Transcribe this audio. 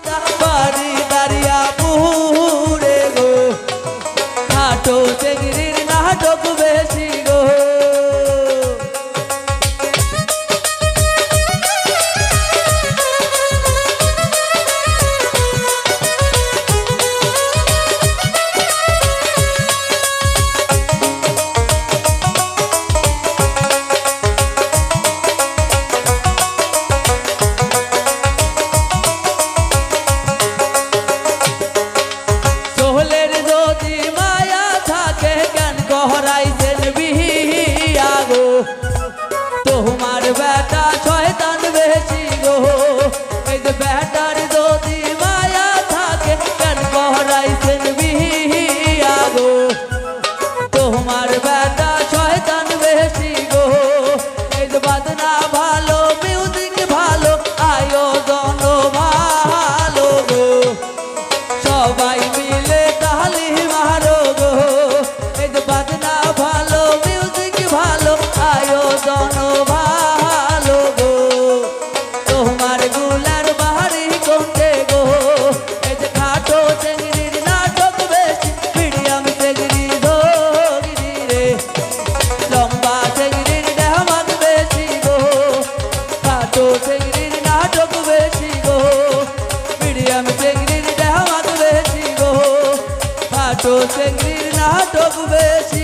The গো তোমার বেটা শয়তান বেশি গো। এই যে বেটার যদি মায়া থাকে, কেন কহরাইছেন বিহিয়া গো? তোমার বেটা শয়তান বেশি গো। এই যে বাদনা ভালো মিউজিক ভালো, আয়োজন ভালো গো। সবাই দেহমান বেশি গো